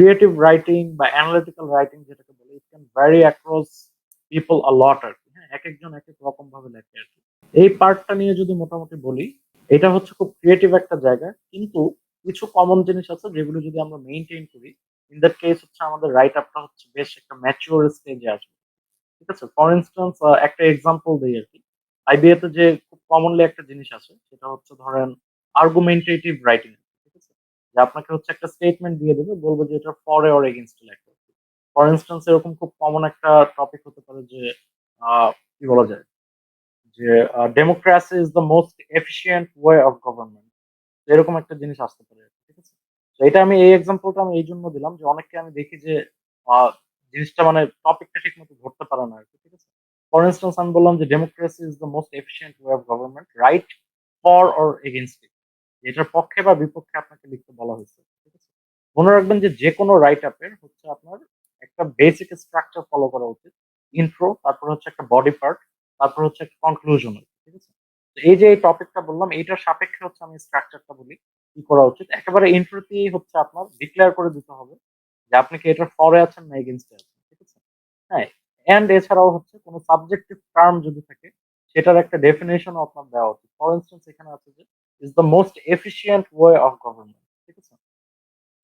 Creative writing বা analytical writing যেটাকে বলে it can vary across people a lot আর হ্যাঁ এক একজন এক এক রকম ভাবে লেখে আর কি। এই পার্টটা নিয়ে যদি মোটামুটি বলি, এটা হচ্ছে খুব ক্রিয়েটিভ একটা জায়গা। কিন্তু কিছু কমন জিনিস আছে যেগুলো যদি আমরা মেইনটেইন করি ইন দ্যাট কেস হচ্ছে আমাদের রাইট আপটা হচ্ছে বেশ একটা ম্যাচিওর স্টেজে আসবে। ঠিক আছে? ফর ইনস্ট্যান্স একটা এক্সাম্পল দিই আর কি। আইবিএ তে যে খুব কমনলি একটা জিনিস আছে, সেটা হচ্ছে ধরেন আর্গুমেন্টেটিভ রাইটিং যে আপনাকে হচ্ছে একটা স্টেটমেন্ট দিয়ে দেবে, বলব যে এটা ফর অর এগেনস্ট লেখা। ফর ইনস্ট্যান্স এরকম খুব কমন একটা টপিক হতে পারে যে কি বলা যায়? যে democracy is the most efficient way of government এরকম একটা জিনিস আসতে পারে, ঠিক আছে? তো এটা আমি এই এক্সাম্পলটা আমি এই জন্য দিলাম যে অনেককে আমি দেখি যে জিনিসটা মানে টপিকটা ঠিক মতো ধরতে পারে না আর কি ঠিক আছে? ফর ইনস্টেন্স আমি বললাম যে democracy is the most efficient way of government right for or against এটার পক্ষে বা বিপক্ষে আপনাকে লিখতে বলা হয়েছে, ঠিক আছে? মনে রাখবেন যে যে কোনো রাইট আপের হচ্ছে আপনার একটা বেসিক স্ট্রাকচার ফলো করা উচিত ইন্ট্রো তারপর হচ্ছে একটা বডি পার্ট তারপর হচ্ছে একটা কনক্লুশন ঠিক আছে? এই যে এই টপিকটা বললাম, এইটার সাপেক্ষে হচ্ছে আমি স্ট্রাকচারটা বলি, কি করা উচিত? একেবারে ইন্ট্রোতেই হচ্ছে আপনার ডিক্লেয়ার করে দিতে হবে যে আপনি কি এটার ফরে আছেন না এগেনস্টে আছেন, ঠিক আছে? হ্যাঁ এন্ড এছাড়াও হচ্ছে কোনো সাবজেক্টিভ টার্ম যদি থাকে, সেটার একটা ডেফিনেশন আপনার দেওয়া উচিত। ফর ইনস্টেন্স এখানে আছে যে is the most efficient way of government ঠিক আছে?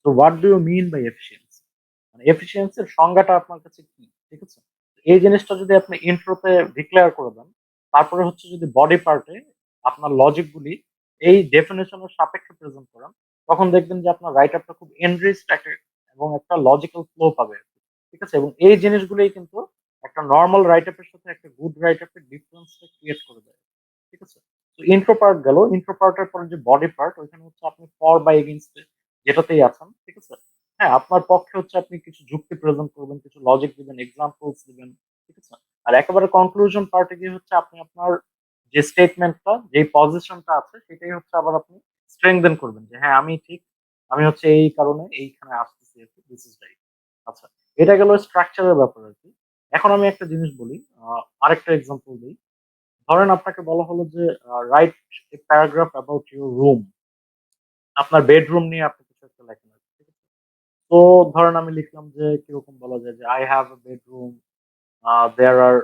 তো what do you mean by efficiency মানে এফিসিয়েন্সির সংজ্ঞাটা আপনার কাছে কি? ঠিক আছে? এই জিনিসটা যদি আপনি ইন্ট্রোতে ডিক্লেয়ার করে দেন, তারপরে হচ্ছে যদি বডি পার্টে আপনার লজিক গুলি এই ডেফিনেশনের সাপেক্ষে প্রেজেন্ট করেন, তখন দেখবেন যে আপনার রাইট আপটা খুব এনরিচড একটা এবং একটা লজিক্যাল ফ্লো পাবে ঠিক আছে? এবং এই জিনিসগুলোই কিন্তু একটা নর্মাল রাইট আপের সাথে একটা গুড রাইট আপের ডিফারেন্সটা ক্রিয়েট করে দেয়। ঠিক আছে? ইন্ট্রো পার্ট গেল। ইন্ট্রো পার্টের পরে যে বডি পার্ট ওইখানে হচ্ছে আপনি ফর বা এগেনস্টে যেটাতেই আছেন, ঠিক আছে? হ্যাঁ আপনার পক্ষে হচ্ছে আপনি কিছু যুক্তি প্রেজেন্ট করবেন, কিছু লজিক দিবেন এক্সাম্পলস দিবেন, ঠিক আছে? আর একেবারে কনক্লুশন পার্টে গিয়ে হচ্ছে আপনি আপনার যে স্টেটমেন্টটা যে পজিশনটা আছে, সেটাই হচ্ছে আবার আপনি স্ট্রেংথেন করবেন যে হ্যাঁ আমি ঠিক, আমি হচ্ছে এই কারণে এইখানে আসতেছি আর কি দিস ইজ রাইট আচ্ছা এটা গেল স্ট্রাকচারের ব্যাপার আর কি। এখন আমি একটা জিনিস বলি আরেকটা এক্সাম্পল দিই। ধরেন আপনাকে বলা হলো যে write a paragraph about your room আপনার বেডরুম নিয়ে আপনি কিছু একটা লেখেন ঠিক আছে? তো ধরেন আমি লিখলাম যে কীরকম বলা যায় যে I have a bedroom there are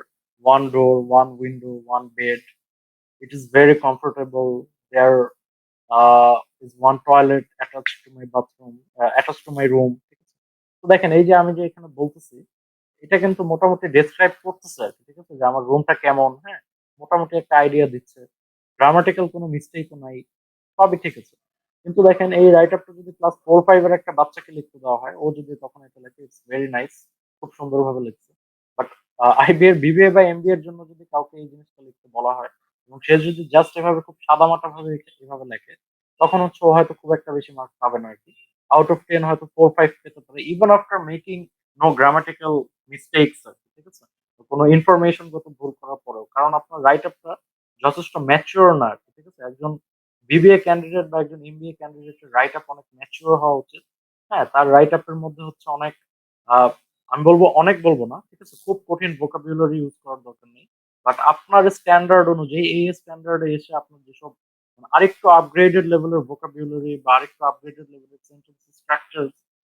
one door one window one bed it is very comfortable there is one toilet attached to my bathroom, uh, attached to my ঠিক আছে? তো দেখেন এই যে আমি যে এখানে বলতেছি এটা কিন্তু মোটামুটি ডেসক্রাইব করতেছে আর কি, ঠিক আছে? যে আমার রুমটা কেমন হ্যাঁ? মোটামুটি একটা আইডিয়া দিচ্ছে। গ্রামাটিক্যাল কোনো মিস্টেকও নাই, সবই ঠিক আছে। কিন্তু দেখেন, এই রাইট আপটা যদি ক্লাস ফোর ফাইভ এর একটা বাচ্চাকে লিখতে দেওয়া হয়, ও যদি তখন এটা লেখে ইটস ভেরি নাইস খুব সুন্দরভাবে লিখছে। বাট আইবি বিবিএ বা এমবিএ এর জন্য যদি কাউকে এই জিনিসটা লিখতে বলা হয়, এবং সে যদি জাস্ট এভাবে খুব সাদামাটা ভাবে এভাবে লেখে, তখন হচ্ছে ও হয়তো খুব একটা বেশি মার্কস পাবে না আর কি আউট অফ টেন হয়তো ফোর ফাইভ পেতে পারে। Even after making no grammatical mistakes কোনো ইনফরমেশন গত ভুল করার পরেও। কারণ আপনার রাইট আপটা যথেষ্ট ম্যাচিওর না ঠিক আছে? একজন বিবিএ ক্যান্ডিডেট বা একজন এমবিএ ক্যান্ডিডেটের রাইট আপ অনেক ম্যাচিওর হওয়া উচিত। হ্যাঁ তার রাইট আপের মধ্যে হচ্ছে অনেক আমি বলব অনেক বলব না, ঠিক আছে? খুব কঠিন ভোকাবুলারি ইউজ করার দরকার নেই। বাট আপনার স্ট্যান্ডার্ড অনুযায়ী, এই স্ট্যান্ডার্ডে এসে আপনার যেসব মানে আরেকটু আপগ্রেডেড লেভেলের ভোকাবুলারি বা আরেকটু আপগ্রেডেড লেভেলের সেন্টেন্স স্ট্রাকচার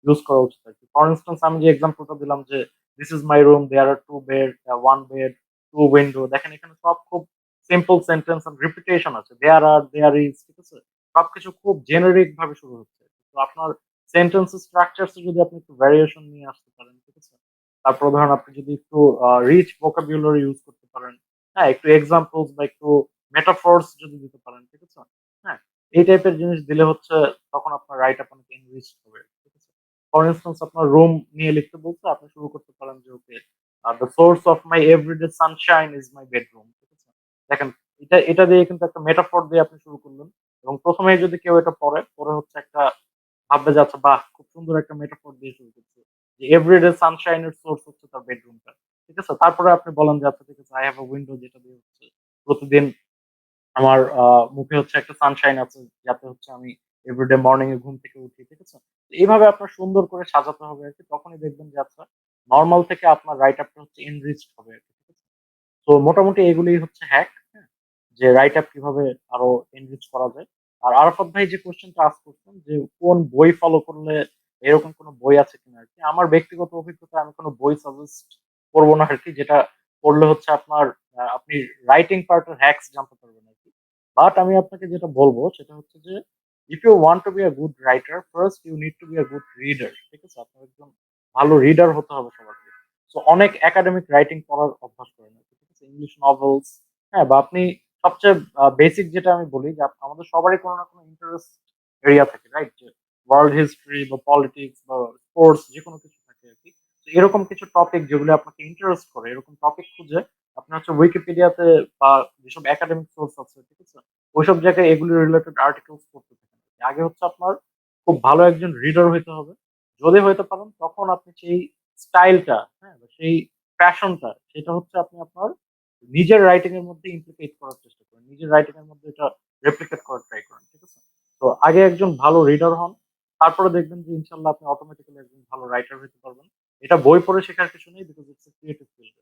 ইউজ করা উচিত আর কি। ফর ইনস্টেন্স আমি যে এক্সাম্পলটা দিলাম যে this is my room there are two bed one bed two window দেখেন, এখানে সব খুব সিম্পল সেন্টেন্স রিপিটেশন আছে। দেয়ার আর দেয়ার ইজ ঠিক আছে? সবকিছু খুব জেনারিক ভাবে শুরু হচ্ছে। তো আপনার সেন্টেন্স স্ট্রাকচারস যদি আপনি একটু ভ্যারিয়েশন নিয়ে আসতে পারেন, ঠিক আছে? তারপর ধরেন আপনি যদি একটু রিচ ভোকাবুলারি ইউজ করতে পারেন। হ্যাঁ একটু এক্সাম্পলস বা একটু মেটাফোর্স যদি দিতে পারেন, ঠিক আছে? হ্যাঁ এই টাইপের জিনিস দিলে হচ্ছে তখন আপনার রাইট আপ অনেক এনরিচ হবে। ফর ইনস্টেন্স আপনার রুম নিয়ে লিখতে বলতে আপনি শুরু করতে পারেন যে okay the source of my everyday sunshine is my bedroom ঠিক আছে? দেখেন, এটা এটা দিয়ে কিন্তু একটা মেটাফোর দিয়ে আপনি শুরু করলেন। এবং প্রথমে যদি কেউ এটা পড়ে, পরে হচ্ছে একটা ভাববে যাচ্ছে বাহ, খুব সুন্দর একটা মেটাফোর দিয়ে শুরু করছে। যে এভরিডে সানশাইনের সোর্স হচ্ছে তার বেডরুমটা ঠিক আছে? তারপরে আপনি বলেন যে আচ্ছা ঠিক আছে আই হ্যাভ উইন্ডো যেটা দিয়ে হচ্ছে। প্রতিদিন আমার মুখে হচ্ছে একটা সানশাইন আছে, যাতে হচ্ছে আমি এভরিডে মর্নিং এ ঘুম থেকে উঠি, ঠিক আছে? এইভাবে আপনার সুন্দর করে সাজাতে হবে আর কি। তখনই দেখবেন যে আচ্ছা নর্মাল থেকে আপনার রাইট আপটা হচ্ছে এনরিচড হবে আর কি, ঠিক আছে? তো মোটামুটি এগুলোই হচ্ছে হ্যাক যে রাইট আপ কীভাবে আরও এনরিচ করা যায়। আর আরাফাত ভাই যে কোশ্চেনটা আস করছেন, যে কোন বই ফলো করলে এরকম কোনো বই আছে কিনা আর কি? আমার ব্যক্তিগত অভিজ্ঞতা, আমি কোনো বই সাজেস্ট করব না আর কি, যেটা পড়লে হচ্ছে আপনার আপনি রাইটিং পার্টের হ্যাকস জানতে পারবেন আর কি। বাট আমি আপনাকে যেটা বলব, সেটা হচ্ছে যে if you want to be a good writer first you need to be a good reader. ঠিক আছে? আপনার একজন ভালো রিডার হতে হবে আগে। সো অনেক একাডেমিক রাইটিং পড়ার অভ্যাস করেন আরকি। ঠিক আছে? ইংলিশ নভেলস, হ্যাঁ? বা আপনি সবচেয়ে বেসিক যেটা আমি বলি যে আমাদের সবারই কোনো না কোনো ইন্টারেস্ট এরিয়া থাকে, রাইট? যে ওয়ার্ল্ড হিস্ট্রি বা পলিটিক্স বা স্পোর্টস যেকোনো কিছু থাকে আরকি। তো এরকম কিছু টপিক যেগুলো আপনাকে ইন্টারেস্ট করে এরকম টপিক খুঁজে আপনি হচ্ছে উইকিপিডিয়াতে বা যেসব একাডেমিক সোর্স আছে, ঠিক আছে? ওইসব জায়গায় এগুলি রিলেটেড আর্টিকেলস পড়তে থাকেন। আগে হচ্ছে আপনার খুব ভালো একজন রিডার হইতে হবে। যদি হইতে পারেন তখন আপনি সেই স্টাইলটা, হ্যাঁ? সেই প্যাশনটা সেটা হচ্ছে আপনি আপনার নিজের রাইটিং এর মধ্যে ইমপ্লিকেট করার চেষ্টা করেন। নিজের রাইটিং এর মধ্যে এটা রেপ্লিকেট করার ট্রাই করেন। ঠিক আছে? তো আগে একজন ভালো রিডার হন। তারপরে দেখবেন যে ইনশাআল্লাহ আপনি অটোমেটিক্যালি একজন ভালো রাইটার হইতে পারবেন। এটা বই পড়ে শেখার কিছু নেই বিকজ ইটস ক্রিয়েটিভ ফিল্ড।